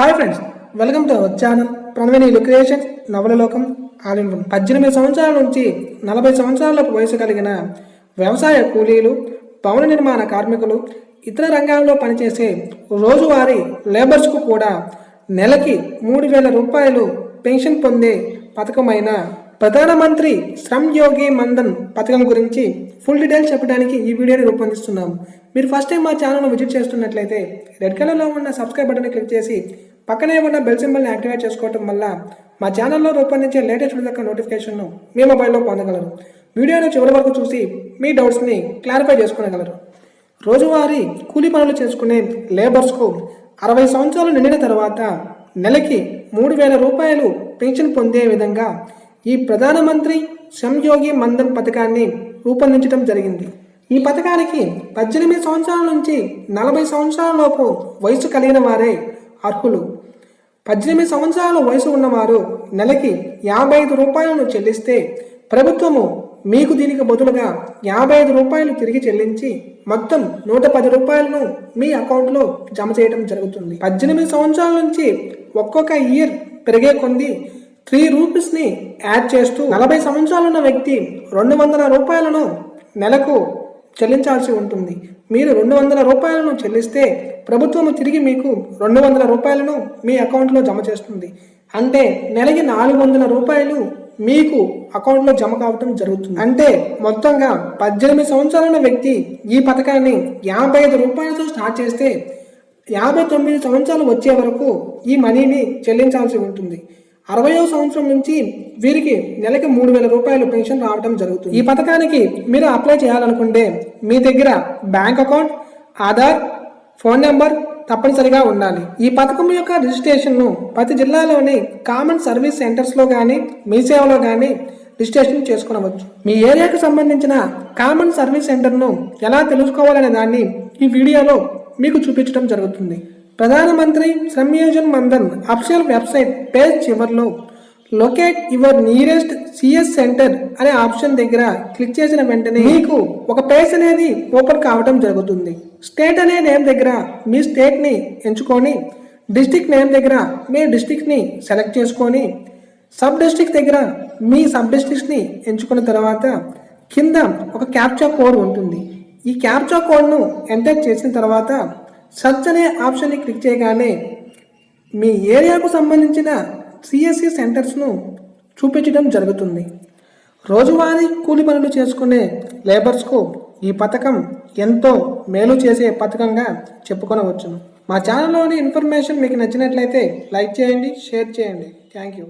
Hi friends welcome to our channel Pranavini creations నవలలోకం all in one. పద్దెనిమిది సంవత్సరాల నుంచి నలభై సంవత్సరాలపు వయసు కలిగిన వ్యవసాయ కూలీలు భవన నిర్మాణ కార్మికులు ఇతర రంగాల్లో పనిచేసే రోజువారీ లేబర్స్కు కూడా నెలకి మూడు వేల రూపాయలు పెన్షన్ పొందే పథకమైన ప్రధానమంత్రి శ్రమ్ యోగి మన్ధన్ పథకం గురించి ఫుల్ డీటెయిల్స్ చెప్పడానికి ఈ వీడియోని రూపొందిస్తున్నాము మీరు ఫస్ట్ టైం మా ఛానల్ను విజిట్ చేస్తున్నట్లయితే రెడ్ కలర్లో ఉన్న సబ్స్క్రైబ్ బటన్ క్లిక్ చేసి పక్కనే ఉన్న బెల్ సింబల్ని యాక్టివేట్ చేసుకోవటం వల్ల మా ఛానల్లో రూపొందించే లేటెస్ట్ వీడియో యొక్క నోటిఫికేషన్ను మీ మొబైల్లో పొందగలరు. వీడియోను చివరి వరకు చూసి మీ డౌట్స్ని క్లారిఫై చేసుకోగలరు రోజువారీ కూలీ పనులు చేసుకునే లేబర్స్కు అరవై సంవత్సరాలు నిండిన తర్వాత నెలకి మూడు వేల రూపాయలు పెన్షన్ పొందే విధంగా ఈ ప్రధానమంత్రి శ్రమ్యోగి మన్ధన్ పథకాన్ని రూపొందించడం జరిగింది. ఈ పథకానికి పద్దెనిమిది సంవత్సరాల నుంచి నలభై సంవత్సరాల లోపు వయసు కలిగిన వారే అర్హులు. పద్దెనిమిది సంవత్సరాల వయసు ఉన్నవారు నెలకి యాభై ఐదు రూపాయలను చెల్లిస్తే ప్రభుత్వము మీకు దీనికి బదులుగా యాభై ఐదు రూపాయలు తిరిగి చెల్లించి మొత్తం నూట పది రూపాయలను మీ అకౌంట్లో జమ చేయడం జరుగుతుంది. పద్దెనిమిది సంవత్సరాల నుంచి ఒక్కొక్క ఇయర్ పెరిగే కొంది త్రీ రూపీస్ని యాడ్ చేస్తూ నలభై సంవత్సరాలున్న వ్యక్తి రెండు వందల రూపాయలను నెలకు చెల్లించాల్సి ఉంటుంది. మీరు రెండు వందల రూపాయలను చెల్లిస్తే ప్రభుత్వం తిరిగి మీకు రెండు వందల రూపాయలను మీ అకౌంట్లో జమ చేస్తుంది. అంటే నెలకి నాలుగు వందల రూపాయలు మీకు అకౌంట్లో జమ కావటం జరుగుతుంది. అంటే మొత్తంగా పద్దెనిమిది సంవత్సరాల వ్యక్తి ఈ పథకాన్ని యాభై ఐదు రూపాయలతో స్టార్ట్ చేస్తే యాభై తొమ్మిది సంవత్సరాలు వచ్చే వరకు ఈ మనీని చెల్లించాల్సి ఉంటుంది. అరవయో సంవత్సరం నుంచి వీరికి నెలకి మూడు వేల రూపాయలు పెన్షన్ రావడం జరుగుతుంది. ఈ పథకానికి మీరు అప్లై చేయాలనుకుంటే మీ దగ్గర bank account Aadhaar phone number తప్పనిసరిగా ఉండాలి. ఈ పథకం యొక్క రిజిస్ట్రేషన్ను ప్రతి జిల్లాలోని కామన్ సర్వీస్ సెంటర్స్లో కానీ మీ సేవలో కానీ రిజిస్ట్రేషన్ చేసుకోవచ్చు మీ ఏరియాకు సంబంధించిన కామన్ సర్వీస్ సెంటర్ను ఎలా తెలుసుకోవాలనే దాన్ని ఈ వీడియోలో మీకు చూపించడం జరుగుతుంది. ప్రధానమంత్రి శ్రమ్యోజన్ మందన్ అఫీషియల్ వెబ్సైట్ పేజ్ చివరిలో locate your nearest CS centre అనే ఆప్షన్ దగ్గర క్లిక్ చేసిన వెంటనే మీకు ఒక పేజ్ అనేది ఓపెన్ కావడం జరుగుతుంది. స్టేట్ అనే నేమ్ దగ్గర మీ స్టేట్ని ఎంచుకొని డిస్టిక్ నేమ్ దగ్గర మీ డిస్టిక్ని సెలెక్ట్ చేసుకొని సబ్ డిస్టిక్ దగ్గర మీ సబ్ డిస్టిక్స్ని ఎంచుకున్న తర్వాత కింద ఒక క్యాప్చా కోడ్ ఉంటుంది. ఈ క్యాప్చా కోడ్ను ఎంటర్ చేసిన తర్వాత సర్చ్ అనే ఆప్షన్ని క్లిక్ చేయగానే మీ ఏరియాకు సంబంధించిన సిఎస్సి సెంటర్స్ను చూపించడం జరుగుతుంది. రోజువారీ కూలి పనులు చేసుకునే లేబర్స్కు ఈ పథకం ఎంతో మేలు చేసే పథకంగా చెప్పుకొనవచ్చును. మా ఛానల్లోని ఇన్ఫర్మేషన్ మీకు నచ్చినట్లయితే లైక్ చేయండి షేర్ చేయండి. Thank you.